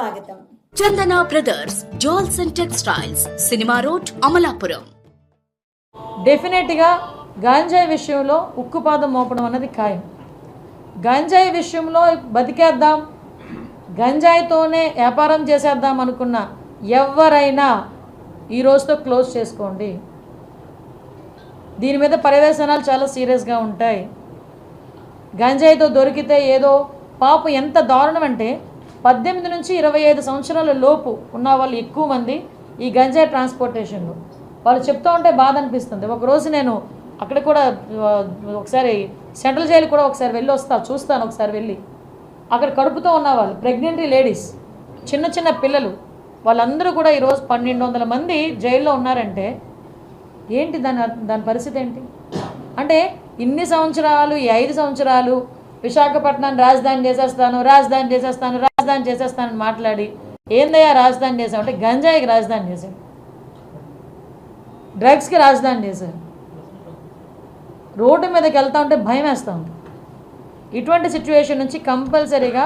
స్వాగతం. Chandana brothers jewels and textiles cinema road Amalapuram. డెఫినెట్గా గాంజాయి విషయంలో ఉక్కుపాదం మోపడం అన్నది ఖాయం. గంజాయి విషయంలో బతికేద్దాం గంజాయితోనే వ్యాపారం చేసేద్దాం అనుకున్న ఎవరైనా ఈ రోజుతో క్లోజ్ చేసుకోండి. దీని మీద పర్యవేశనాలు చాలా సీరియస్గా ఉంటాయి. గంజాయితో దొరికితే ఏదో పాపం ఎంత దారుణం అంటే పద్దెనిమిది నుంచి ఇరవై ఐదు సంవత్సరాల లోపు ఉన్న వాళ్ళు ఎక్కువ మంది ఈ గంజాయి ట్రాన్స్పోర్టేషన్లో. వాళ్ళు చెప్తూ ఉంటే బాధ అనిపిస్తుంది. ఒకరోజు నేను అక్కడ కూడా ఒకసారి సెంట్రల్ జైలు కూడా ఒకసారి వెళ్ళి వస్తా చూస్తాను ఒకసారి వెళ్ళి. అక్కడ కడుపుతో ఉన్నవాళ్ళు ప్రెగ్నెంటీ ప్రెగ్నెంట్ లేడీస్ చిన్న చిన్న పిల్లలు వాళ్ళందరూ కూడా ఈరోజు పన్నెండు వందల మంది జైల్లో ఉన్నారంటే ఏంటి దాని దాని పరిస్థితి ఏంటి? అంటే ఇన్ని సంవత్సరాలు ఈ ఐదు సంవత్సరాలు విశాఖపట్నాన్ని రాజధాని చేసేస్తాను రాజధాని చేసేస్తాను రాజధాని చేసేస్తానని మాట్లాడి ఏందయ్యా రాజధాని చేసాం అంటే గంజాయికి రాజధాని చేశాడు డ్రగ్స్కి రాజధాని చేశారు రోడ్డు మీదకి వెళ్తా ఉంటే భయం వేస్తూ ఉంది. ఇటువంటి సిచ్యువేషన్ నుంచి కంపల్సరీగా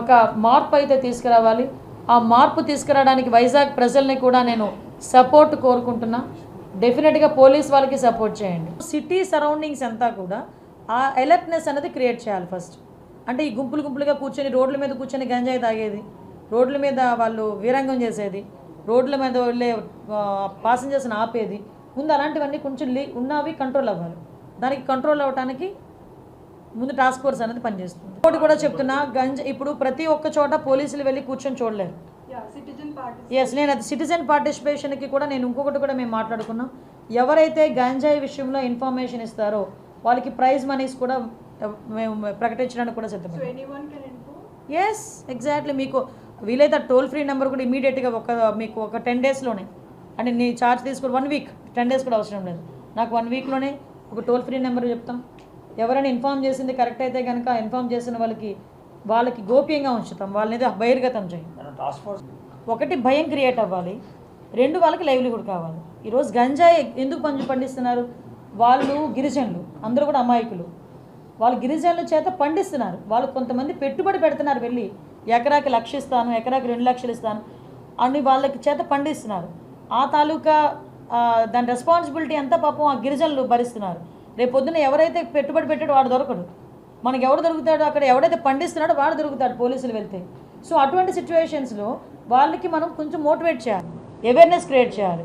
ఒక మార్పు అయితే తీసుకురావాలి. ఆ మార్పు తీసుకురావడానికి వైజాగ్ ప్రజల్ని కూడా నేను సపోర్ట్ కోరుకుంటున్నా. డెఫినెట్గా పోలీస్ వాళ్ళకి సపోర్ట్ చేయండి. సిటీ సరౌండింగ్స్ అంతా కూడా ఆ అలర్ట్నెస్ అనేది క్రియేట్ చేయాలి ఫస్ట్ అంటే ఈ గుంపులు గుంపులుగా కూర్చొని రోడ్ల మీద కూర్చొని గంజాయి తాగేది రోడ్ల మీద వాళ్ళు వీరంగం చేసేది రోడ్ల మీద వెళ్ళే పాసింజర్స్ని ఆపేది. ముందు అలాంటివన్నీ కొంచెం లీ ఉన్నవి కంట్రోల్ అవ్వాలి. దానికి కంట్రోల్ అవ్వడానికి ముందు టాస్క్ ఫోర్స్ అనేది పనిచేస్తుంది. ఇంకోటి కూడా చెప్తున్నా గంజ ఇప్పుడు ప్రతి ఒక్క చోట పోలీసులు వెళ్ళి కూర్చొని చూడలేరు. ఎస్ నేను అది సిటిజన్ పార్టిసిపేషన్కి కూడా నేను ఇంకొకటి కూడా మేము మాట్లాడుకున్నాం. ఎవరైతే గంజాయి విషయంలో ఇన్ఫర్మేషన్ ఇస్తారో వాళ్ళకి ప్రైజ్ మనీస్ కూడా మేము ప్రకటించడానికి కూడా సిద్ధపడి ఎస్ ఎగ్జాక్ట్లీ మీకు వీలైతే టోల్ ఫ్రీ నెంబర్ కూడా ఇమీడియట్గా ఒక మీకు ఒక టెన్ డేస్లోనే అంటే నీ ఛార్జ్ తీసుకుని వన్ వీక్ టెన్ డేస్ కూడా అవసరం లేదు. నాకు వన్ వీక్లోనే ఒక టోల్ ఫ్రీ నెంబర్ చెప్తాం ఎవరైనా ఇన్ఫామ్ చేసింది కరెక్ట్ అయితే కనుక ఇన్ఫామ్ చేసిన వాళ్ళకి వాళ్ళకి గోప్యంగా ఉంచుతాం. వాళ్ళని బహిర్గతం చేయం. ఒకటి భయం క్రియేట్ అవ్వాలి. రెండు వాళ్ళకి లైవ్లీహుడ్ కావాలి. ఈరోజు గంజాయి ఎందుకు పంచి పండిస్తున్నారు? వాళ్ళు గిరిజనులు అందరూ కూడా అమాయకులు. వాళ్ళు గిరిజనుల చేత పండిస్తున్నారు. వాళ్ళు కొంతమంది పెట్టుబడి పెడుతున్నారు వెళ్ళి. ఎకరాకి లక్ష ఇస్తాను ఎకరాకి రెండు లక్షలు ఇస్తాను అని వాళ్ళకి చేత పండిస్తున్నారు. ఆ తాలూకా దాని రెస్పాన్సిబిలిటీ అంతా పాపం ఆ గిరిజనులు భరిస్తున్నారు. రేపు పొద్దున్న ఎవరైతే పెట్టుబడి పెట్టాడో వాడు దొరకడు. మనకి ఎవడు దొరుకుతాడో అక్కడ ఎవడైతే పండిస్తున్నాడో వాడు దొరుకుతాడు పోలీసులు వెళ్తే. సో అటువంటి సిచ్యువేషన్స్లో వాళ్ళకి మనం కొంచెం మోటివేట్ చేయాలి. అవేర్నెస్ క్రియేట్ చేయాలి.